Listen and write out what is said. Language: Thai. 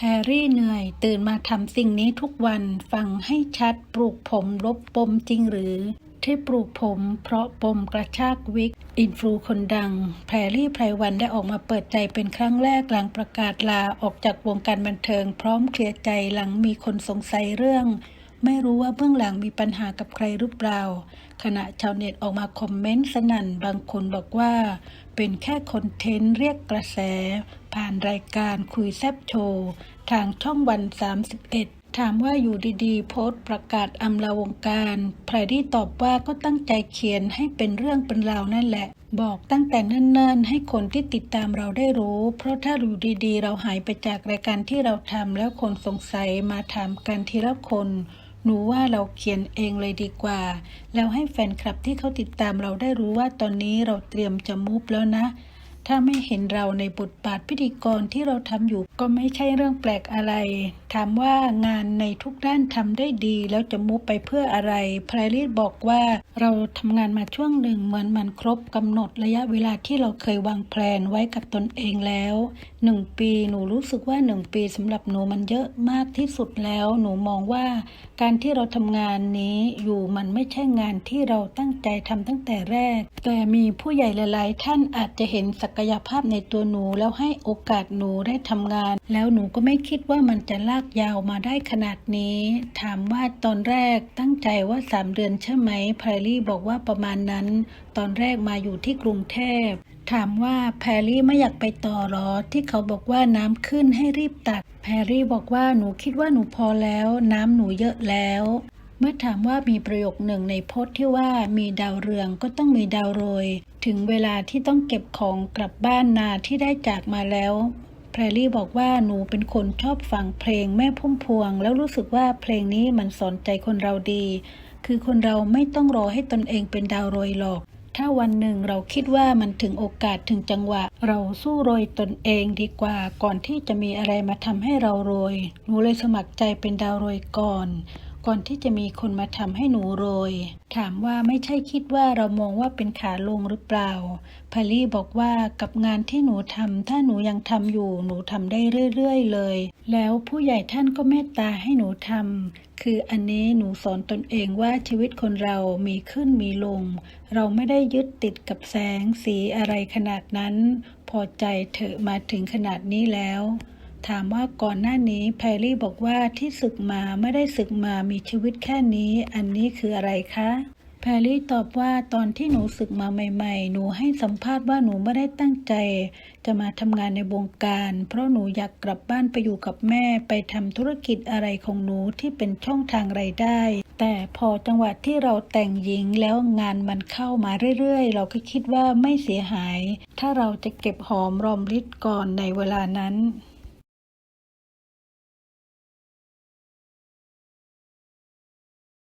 แพรรี่เหนื่อย ตื่นมาทำสิ่งนี้ทุกวันฟังให้ชัดปลูกผมลบปมจริงหรือ ที่ปลูกผมเพราะปมกระชากวิก อินฟลูคนดัง แพรรี่ไพรวันได้ออกมาเปิดใจเป็นครั้งแรกหลังประกาศลาออกจากวงการบันเทิง พร้อมเคลียร์ใจหลังมีคนสงสัยเรื่อง ไม่รู้ว่าเบื้องหลังมีปัญหากับใครหรือเปล่า ขณะชาวเน็ตออกมาคอมเมนต์สนั่นบางคนบอกว่า เป็นแค่คอนเทนต์เรียกกระแส ผ่านรายการคุยแซบโชว์ ทางช่องวัน 31ถามว่าอยู่ดีๆ โพสต์ประกาศอำลาวงการไพรดี้ตอบว่าก็ตั้งใจเขียนให้เป็นเรื่องเป็นราวนั่นแหละ บอกตั้งแต่เนิ่นๆ ให้คนที่ติดตามเราได้รู้ เพราะถ้าอยู่ดีๆ เราหายไปจากรายการที่เราทำแล้วคนสงสัยมาถามกันทีละคน หนูว่าเราเขียนเองเลยดีกว่า แล้วให้แฟนคลับที่เขาติดตามเราได้รู้ว่าตอนนี้เราเตรียมจะมูฟแล้วนะ ถ้าไม่เห็นเราในบทบาทพิธีกรที่เราทำอยู่ ก็ไม่ใช่เรื่องแปลกอะไร ถามว่างานในทุกด้านทำได้ดี แล้วจะมุฟไปเพื่ออะไรไพรลิสบอกว่าเราทำงานมาช่วงหนึ่งเหมือนมันครบกำหนดระยะเวลาที่เราเคยวางแผนไว้กับตนเองแล้วหนึ่งปีหนูรู้สึกว่าหนึ่งปีสำหรับหนูมันเยอะมากที่สุดแล้ว หนูมองว่า การที่เราทำงานนี้อยู่มันไม่ใช่งานที่เราตั้งใจทำตั้งแต่แรก แต่มีผู้ใหญ่หลาย ๆ ท่านอาจจะเห็นศักกยภาพในตัวหนูแล้วให้โอกาสหนูได้ทำงาน แล้วหนูก็ไม่คิดว่ามันจะลากยาวมาได้ขนาดนี้ ถามว่าตอนแรกตั้งใจว่าสามเดือนใช่ไหมไพรลี่บอกว่าประมาณนั้น ตอนแรกมาอยู่ที่กรุงเทพถามว่าแพรรี่ไม่อยากไปต่อหรอ ที่เขาบอกว่าน้ำขึ้นให้รีบตัด แพรรี่บอกว่าหนูคิดว่าหนูพอแล้ว น้ำหนูเยอะแล้ว เมื่อถามว่ามีประโยคหนึ่งในโพสต์ที่ว่ามีดาวเรืองก็ต้องมีดาวโรย ถึงเวลาที่ต้องเก็บของกลับบ้านนาที่ได้จากมาแล้วแพรรี่บอกว่าหนูเป็นคนชอบฟังเพลงแม่พุ่มพวง แล้วรู้สึกว่าเพลงนี้มันสอนใจคนเราดี คือคนเราไม่ต้องรอให้ตนเองเป็นดาวโรยหรอก ถ้าวันหนึ่งเราคิดว่ามันถึงโอกาสถึงจังหวะ เราสู้โรยตนเองดีกว่าก่อนที่จะมีอะไรมาทำให้เราโรย หนูเลยสมัครใจเป็นดาวโรยก่อน ก่อนที่จะมีคนมาทำให้หนูโรย ถามว่าไม่ใช่คิดว่าเรามองว่าเป็นขาลงหรือเปล่าพาลี่บอกว่ากับงานที่หนูทำถ้าหนูยังทำอยู่หนูทำได้เรื่อยๆเลย แล้วผู้ใหญ่ท่านก็เมตตาให้หนูทำคืออันนี้หนูสอนตนเองว่าชีวิตคนเรามีขึ้นมีลง เราไม่ได้ยึดติดกับแสงสีอะไรขนาดนั้น พอใจเถอะมาถึงขนาดนี้แล้ว ถามว่าก่อนหน้านี้แพรรี่บอกว่าที่ศึกมาไม่ได้ศึกมามีชีวิตแค่นี้ อันนี้คืออะไรคะแพรรี่ตอบว่าตอนที่หนูศึกมาใหม่ ๆ หนูให้สัมภาษณ์ว่าหนูไม่ได้ตั้งใจ จะมาทำงานในวงการ เพราะหนูอยากกลับบ้านไปอยู่กับแม่ไปทำธุรกิจอะไรของหนูที่เป็นช่องทางไรายได้ แต่พอจังหวะที่เราแต่งหญิงแล้วงานมันเข้ามาเรื่อยๆ เราก็คิดว่าไม่เสียหาย ถ้าเราจะเก็บหอมรอมริบก่อนในเวลานั้น